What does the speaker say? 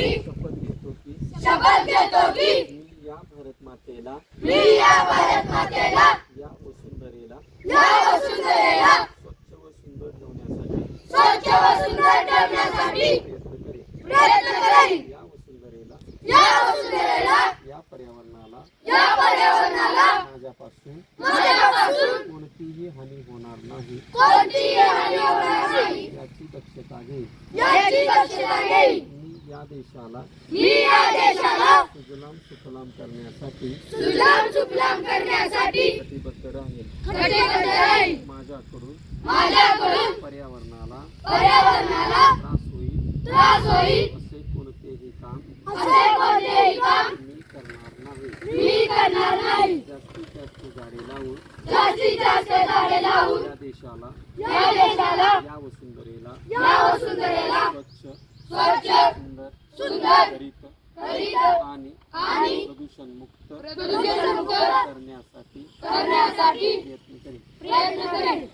शपथ घेतो की? शपथ घेतो की? मी या भारत मातेला मी या भारत मातेला या वसुंधरेला या वसुंधरेला स्वच्छ व सुंदर ठेवण्यासाठी स्वच्छ व सुंदर ठेवण्यासाठी प्रयत्न करेन. प्रयत्न करेन. या वसुंधरेला या वसुंधरेला या पर्यावरणाला या पर्यावरणाला माझ्यापासून माझ्यापासून कोणतीही हानी होणार नाही. कोणतीही हानी होणार नाही. याची दक्षता घे. याची दक्षता घेईन या देशाला मी या देशाला सुजलाम सुफलाम करण्यासाठी सुजलाम सुफलाम करण्यासाठी कटिबद्ध राहील. कटिबद्ध राहीन माझ्याकडून माझ्याकडून पर्यावरणाला पर्यावरणाला त्रास होईल. त्रास होईल. असे कोणतेही काम असे कोणतेही काम मी करणार नाही. मी करणार नाही. जास्तीत जास्त झाडे लावून जास्तीत जास्त झाडे लावून या देशाला या देशाला या वसुंधरेला या वसुंधरेला स्वच्छ स्वच्छ सुंदर हरित आणि प्रदूषण मुक्त करण्यासाठी करण्यासाठी प्रयत्न करेन.